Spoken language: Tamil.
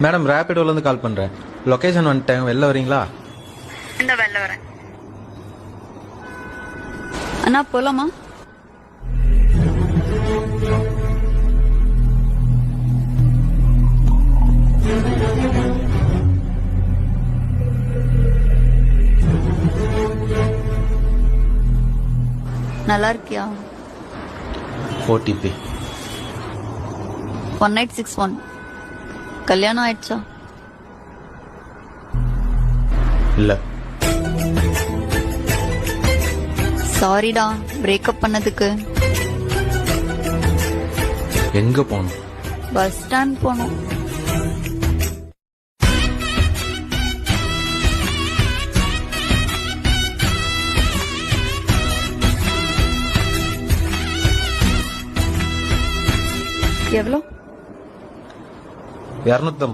மேடம் ரேபிடோலேருந்து கால் பண்ணுறேன் லொக்கேஷன் வந்துட்டேன் வெளில வரீங்களா? இந்த வெளில வரேன். அண்ணா போலாமா? நல்லா இருக்கியா? OTP one eight six one. கல்யாணம் ஆயிடுச்சா? இல்லை. சாரிடா பிரேக்கப் பண்ணதுக்கு. எங்கே போகணும் பஸ் ஸ்டாண்ட் போனோம். எவ்வளோ? இரநூத்தம்பது